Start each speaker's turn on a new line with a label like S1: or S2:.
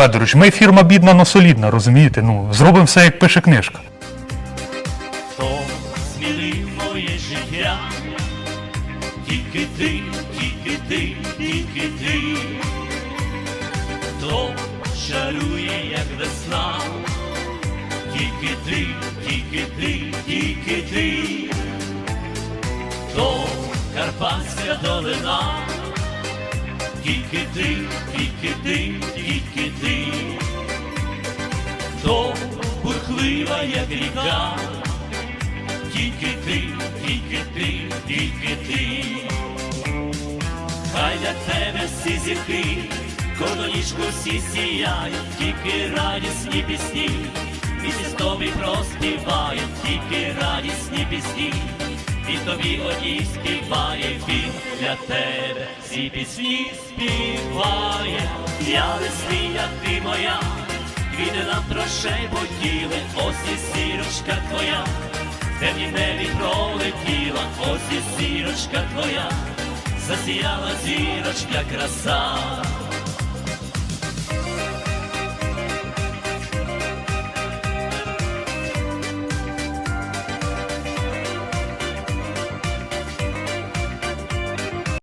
S1: Федорович, ми фірма бідна, но солідна, розумієте? Ну, зробимо все, як пише книжка.
S2: Хто змінив моє життя? Тільки ти, тільки ти, тільки ти, хто шарує, як весна, тільки ти, тільки ти, тільки ти, хто Карпатська долина, тільки ти, тільки ти, тільки ти, хто бурхлива, як ріка. Тільки ти, тільки ти, тільки ти, хай для тебе всі зірки, кордонічку всі сіяють, тільки радісні пісні, місяць тобі проспівають, тільки радісні пісні, і тобі одній співає він. Для тебе, всі пісні співає, я веснія, ти моя, квіти нам прошепотіли, ось і сірочка твоя. Темні небі пролетіла, ось і сірочка твоя, засіяла зірочка краса.